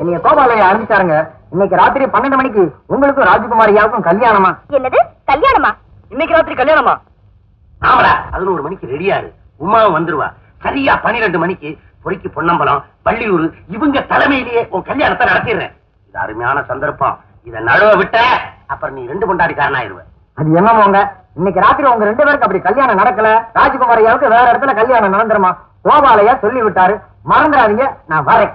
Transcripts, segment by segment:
என்னைய கோபாலைய அனுப்பிச்சாருங்க. இன்னைக்கு ராத்திரி பன்னெண்டு மணிக்கு உங்களுக்கும் ராஜகுமாரியாவுக்கும் கல்யாணமா? என்னது? கல்யாணமா? இன்னைக்கு ராத்திரி கல்யாணமா? ஆமாடா பதினோரு மணிக்கு ரெடியாரு உமாவும் வந்துருவா. சரியா பன்னிரெண்டு மணிக்கு பொறிக்கு பொன்னம்பலம் வள்ளியூர் இவங்க தலைமையிலேயே உன் கல்யாணத்தை நடத்திடுறேன். இது அருமையான சந்தர்ப்பம். இத நழுவ விட்ட அப்புறம் நீ ரெண்டு கொண்டாடிக்காரனா இருவ அது என்னமோங்க இன்னைக்கு ராத்திரி உங்க ரெண்டு பேருக்கு அப்படி கல்யாணம் நடக்கல. ராஜகுமாரியாவுக்கு வேற இடத்துல கல்யாணம் நடந்துருமா? கோபாலையா சொல்லி விட்டாரு மறந்துடாதீங்க நான் வரேன்.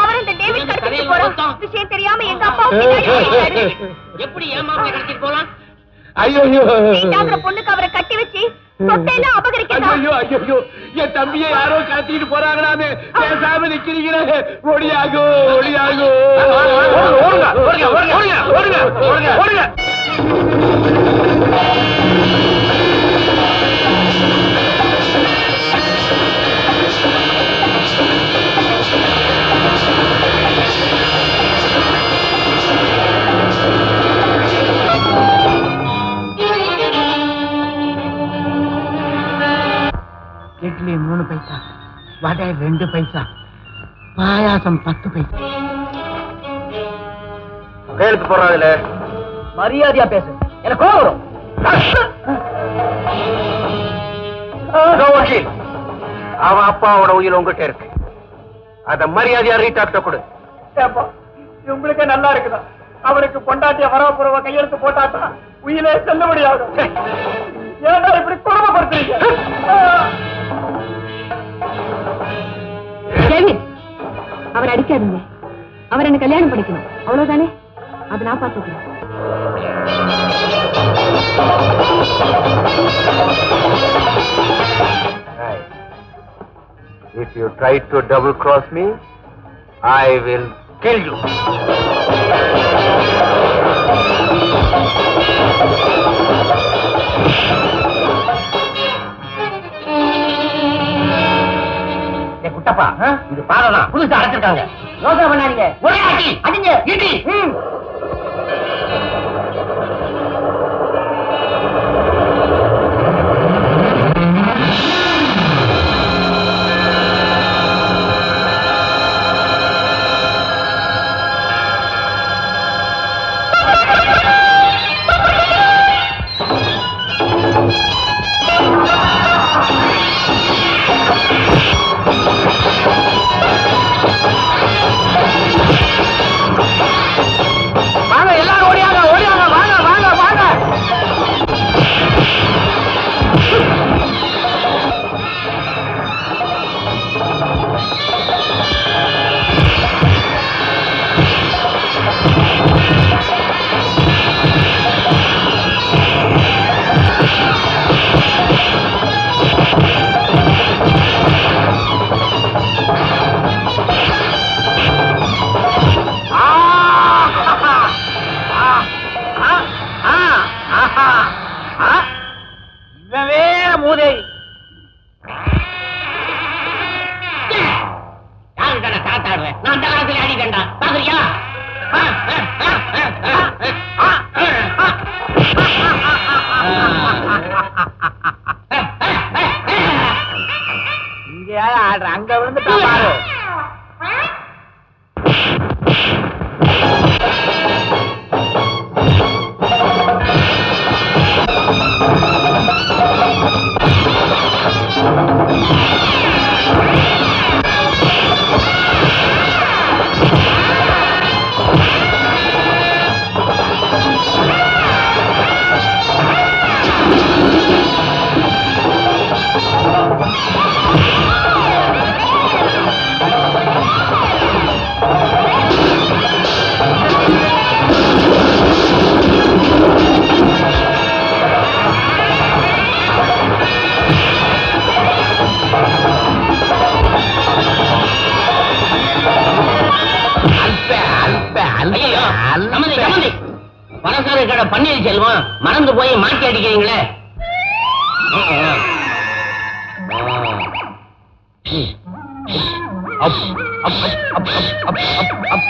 அவர் இந்த டேவிட் கடத்திட்டு விஷயம் தெரியாம எங்க அப்பா. எப்படி ஏமாப்பிள கடத்திட்டு போலாம்? ஐயோ வீட்டாங்கிற பொண்ணுக்கு அவரை கட்டி வச்சு ஐயோ ஐயோ என் தம்பியை யாரோ கடத்திட்டு போறாங்களாமே. பேசாம நிக்கிறீங்களே. ஓடியாகோ ஓடுங்க ஓடுங்க ஓடுங்க ஓடுங்க ஓடுங்க. வடை ரெண்டு பைசா. பாயாசம் பத்து பைசா. கையெழுத்து போடுறாதுல மரியாதையா பேசு. எனக்கு கோவம் வரும். அவன் அப்பாவோட உயிர் உங்ககிட்ட இருக்கு. அத மரியாதையா ரீட்டாக்ட கொடு. உங்களுக்கே நல்லா இருக்குதா? அவருக்கு பொண்டாட்டிய வரப்புறவ கையெழுத்து போட்டாட்டா உயிரே செல்ல முடியாது. ஏன்டா இப்படி குடும்பப்படுத்துறீங்க அவர் அடிக்காதீங்க அவர் என்ன கல்யாணம் பண்ணிக்கணும் அவ்வளவுதானே அது நான் பாத்துக்கிறேன் If you try to double cross me, I will kill you. ஏய், குட்டப்பா இது பாதம் புதுசா அடைச்சிருக்காங்க யோசனை பண்ணாதீங்க. ஒரே அடி அடிங்க இடி பணக்கார கடை பன்னீர் செல்வம். மறந்து போய் மாட்டி அடிக்கிறீங்களே. அப் அப் அப் அப் அப்.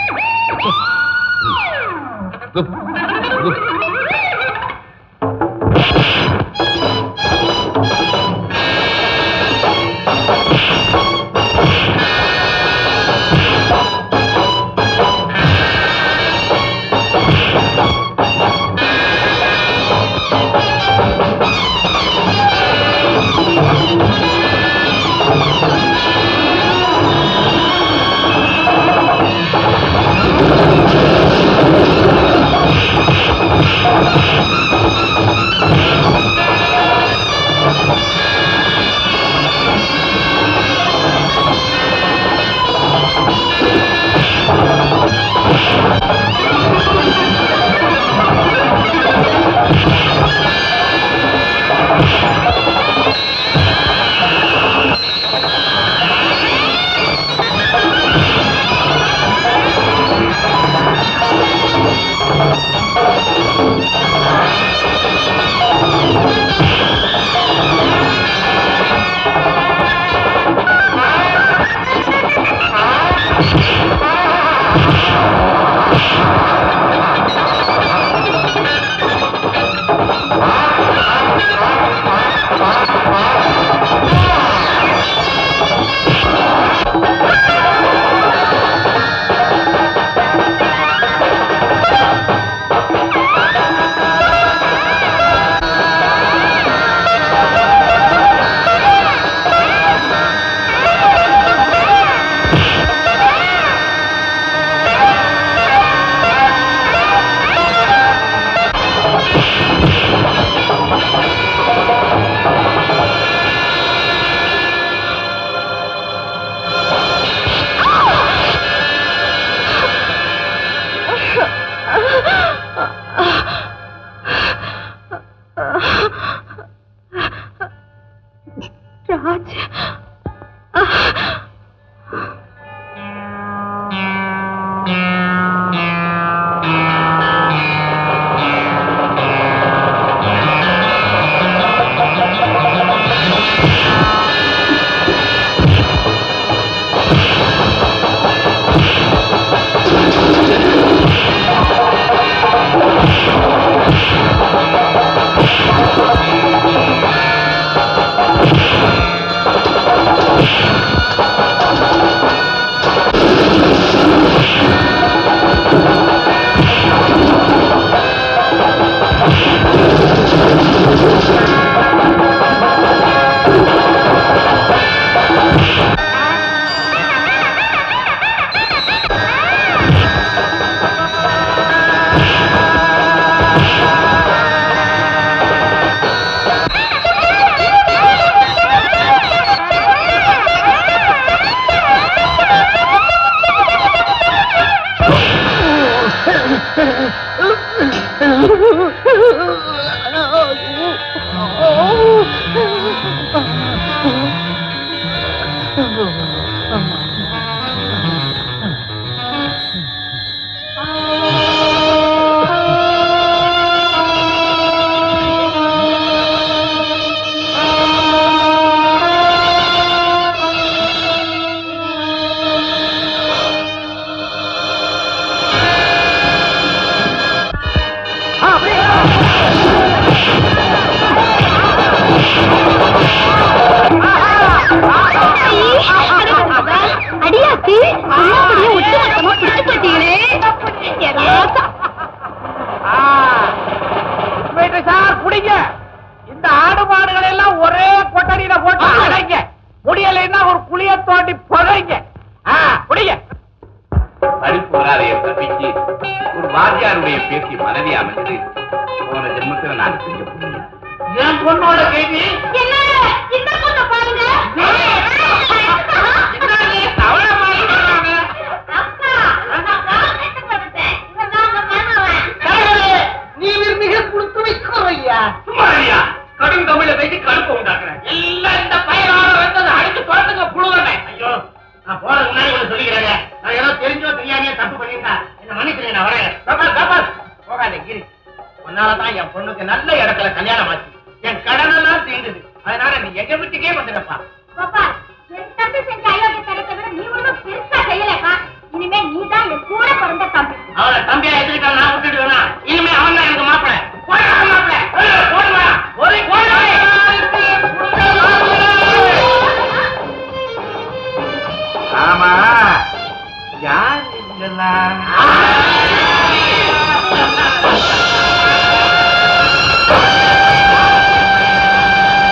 அப் குப் குடிங்க. இந்த ஆடு மாடுகள் எல்லாம் ஒரே கொட்டடியில போட்டு அடைங்க. முடியலைன்னா ஒரு குளிய தோண்டி புதைங்க. குடிங்க. தப்பிச்சு. ஒரு வாத்தியாருடைய பேசி மனைவி போன ஜென்மத்துல நான் செஞ்ச புண்ணியம். என் பொண்ணோட கேள்வி ordenarla y